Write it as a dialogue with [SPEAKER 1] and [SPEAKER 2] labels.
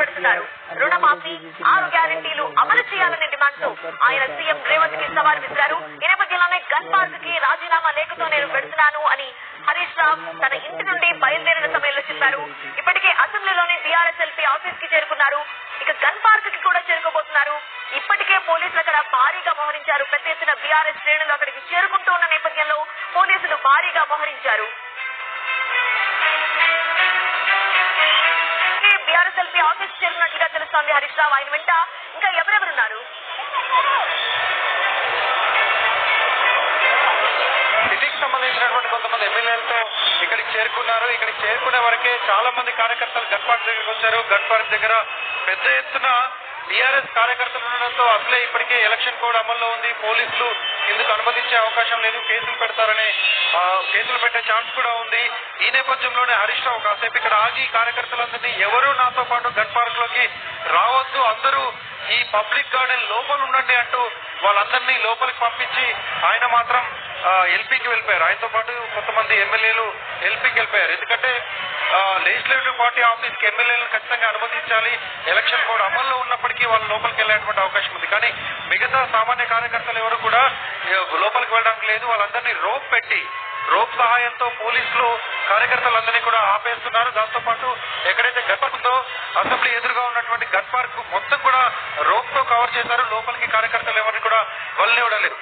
[SPEAKER 1] పెడుతున్నారు. రుణమాఫీ ఆరు గ్యారంటీలు అమలు చేయాలనే డిమాండ్తో ఆయన సీఎం రేవంత్కి సవాల్ విసిరారు. ఈ నేపథ్యంలోనే గన్ పార్క్కి రాజీనామా లేఖతో నేను పెడుతున్నాను అని హరీష్ రావు తన ఇంటి నుండి బయలుదేరిన సమయంలో చెప్పారు. ఇప్పటికే అసెంబ్లీలోని బీఆర్ఎస్ ఎల్పీ ఆఫీస్కి చేరుకున్నారు. ఇక గన్ పార్క్కి కూడా చేరుకోబోతున్నారు. ఇప్పటికే పోలీసులు అక్కడ భారీగా మోహరించారు. పెద్ద ఎత్తున బీఆర్ఎస్ శ్రేణులు అక్కడికి చేరుకుంటూ ఉన్న నేపథ్యంలో పోలీసులు భారీగా మోహరించారు. ఆఫీస్ చేరినట్లుగా తెలుస్తోంది హరీష్ రావు. ఆయన వెంట ఇంకా ఎవరెవరున్నారు?
[SPEAKER 2] సిటీకి సంబంధించినటువంటి కొంతమంది ఎమ్మెల్యేలతో ఇక్కడికి చేరుకున్నారు. ఇక్కడికి చేరుకునే వరకే చాలా మంది కార్యకర్తలు గన్ పార్క్ వచ్చారు. గడ్పార్క్ దగ్గర పెద్ద ఎత్తున టీఆర్ఎస్ కార్యకర్తలు ఉండడంతో అసలే ఇప్పటికే ఎలక్షన్ కోడ్ అమల్లో ఉంది. పోలీసులు ఇందుకు అనుమతించే అవకాశం లేదు. కేసులు పెడతారనే కేసులు పెట్టే ఛాన్స్ కూడా ఉంది. ఈ నేపథ్యంలోనే హరీష్ రావు కాసేపు ఇక్కడ ఆగి కార్యకర్తలందరినీ ఎవరు నాతో పాటు గన్ పార్క్లోకి రావద్దు. అందరూ ఈ పబ్లిక్ గార్డెన్ లోపల ఉండండి అంటూ వాళ్ళందరినీ లోపలికి పంపించి ఆయన మాత్రం ఎల్పీకి వెళ్ళిపోయారు. ఆయనతో పాటు కొంతమంది ఎమ్మెల్యేలు ఎల్పీకి వెళ్ళిపోయారు. ఎందుకంటే లెజిస్లేటివ్ పార్టీ ఆఫీస్కి ఎమ్మెల్యేలను ఖచ్చితంగా అనుమతించాలి. ఎలక్షన్ కోడ్ అమల్లో ఉన్నప్పటికీ వాళ్ళు లోపలికి వెళ్ళేటువంటి అవకాశం ఉంది. కానీ మిగతా సామాన్య కార్యకర్తలు ఎవరు కూడా లోపలికి వెళ్ళడానికి లేదు. వాళ్ళందరినీ రోప్ పెట్టి రోప్ సహాయంతో పోలీసులు కార్యకర్తలందరినీ కూడా ఆపేస్తున్నారు. దాంతో పాటు ఎక్కడైతే గన్ పార్క్ ఉందో అసెంబ్లీ ఎదురుగా ఉన్నటువంటి గన్ పార్క్ మొత్తం కూడా రోప్తో కవర్ చేశారు. లోపలికి కార్యకర్తలు ఎవరిని కూడా వెళ్ళనివ్వడం లేదు